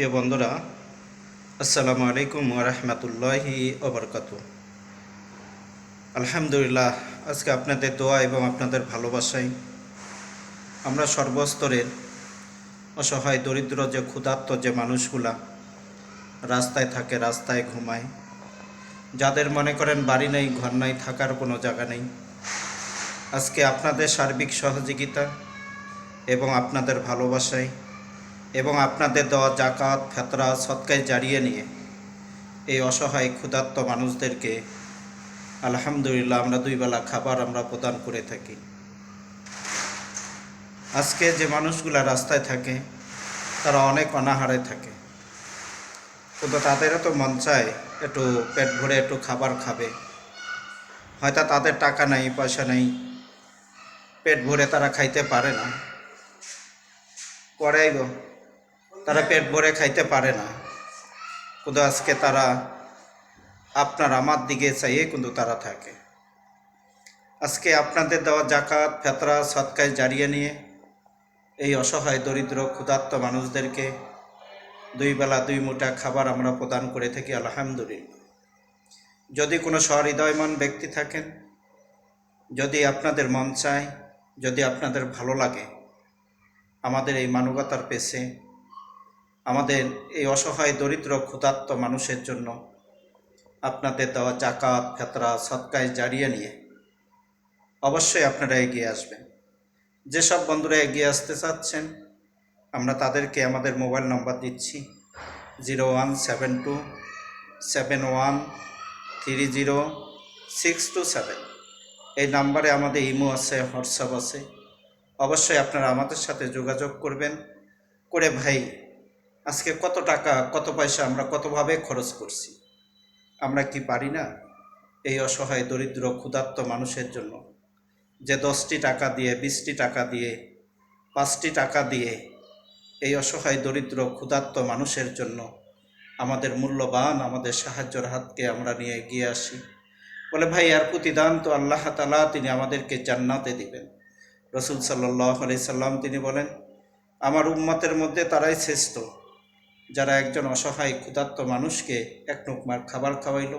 প্রিয় বন্ধুরা, আসসালামু আলাইকুম রহমতুল্লাহি ওবরকাত আলহামদুলিল্লাহ, আজকে আপনাদের দোয়া এবং আপনাদের ভালোবাসায় আমরা সর্বস্তরের অসহায়, দরিদ্র, যে ক্ষুধার্ত যে মানুষগুলা রাস্তায় থাকে, রাস্তায় ঘুমায়, যাদের মনে করেন বাড়ি নেই, ঘর নাই, থাকার কোনো জায়গা নেই, আজকে আপনাদের সার্বিক সহযোগিতা এবং আপনাদের ভালোবাসায় এবং আপনাদের দেওয়া জাকাত ফেতরা, সৎকায় জারিয়ে নিয়ে এই অসহায়, ক্ষুধার্ত মানুষদেরকে আলহামদুলিল্লাহ আমরা দুই বেলা খাবার আমরা প্রদান করে থাকি। আজকে যে মানুষগুলা রাস্তায় থাকে, তারা অনেক অনাহারে থাকে। কিন্তু তাদেরও তো মন চায় একটু পেট ভরে একটু খাবার খাবে। হয়তো তাদের টাকা নাই, পয়সা নেই, পেট ভরে তারা খাইতে পারে না। করাইব। তারা পেট ভরে খাইতে পারে না। কিন্তু আজকে তারা আপনার আমার দিকে চাইয়ে কিন্তু তারা থাকে। আজকে আপনাদের দেওয়া জাকাত ফেতরা, সৎকায় জারিয়ে নিয়ে এই অসহায়, দরিদ্র, ক্ষুধার্ত মানুষদেরকে দুই বেলা দুই মুঠা খাবার আমরা প্রদান করে থাকি, আলহামদুলিল্লাহ। যদি কোনো সহৃদয়মান ব্যক্তি থাকেন, যদি আপনাদের মন চায়, যদি আপনাদের ভালো লাগে, আমাদের এই মানবতার পেছে আমাদের এই অসহায় দরিদ্র ক্ষুধার্ত মানুষের জন্য আপনাদের দেওয়া জাকাত, ফেতরা, সৎকায় জারিয়ে নিয়ে অবশ্যই আপনারা এগিয়ে আসবেন। যেসব বন্ধুরা এগিয়ে আসতে চাচ্ছেন, আমরা তাদেরকে আমাদের মোবাইল নম্বর দিচ্ছি zero one seven two seven one three zero six two seven. এই নাম্বারে আমাদের ইমো আছে, হোয়াটসঅ্যাপ আছে। অবশ্যই আপনারা আমাদের সাথে যোগাযোগ করবেন। করে ভাই আজকে কত টাকা, কত পয়সা আমরা কতভাবে খরচ করছি? আমরা কি পারি না এই অসহায়, দরিদ্র, ক্ষুধার্ত মানুষের জন্য? যে দশটি টাকা দিয়ে, বিশটি টাকা দিয়ে, পাঁচটি টাকা দিয়ে এই অসহায়, দরিদ্র, ক্ষুধার্ত মানুষের জন্য আমাদের মূল্যবান, আমাদের সাহায্যের হাতকে আমরা নিয়ে এগিয়ে আসি। বলে, ভাই আর প্রতিদান তো আল্লাহ তালা তিনি আমাদেরকে জান্নাতে দিবেন। রসুল সাল্লাহ সাল্লাম তিনি বলেন, আমার উম্মতের মধ্যে তারাই শ্রেষ্ঠ। যারা একজন অসহায় ক্ষুধার্ত মানুষকে এক নোকমার খাবার খাওয়াইল,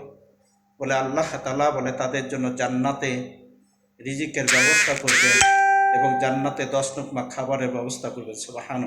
বলে আল্লাহ তালা বলে, তাদের জন্য জান্নাতে রিজিকের ব্যবস্থা করবেন এবং জান্নাতে দশ নোকমা খাবারের ব্যবস্থা করবে সুবাহান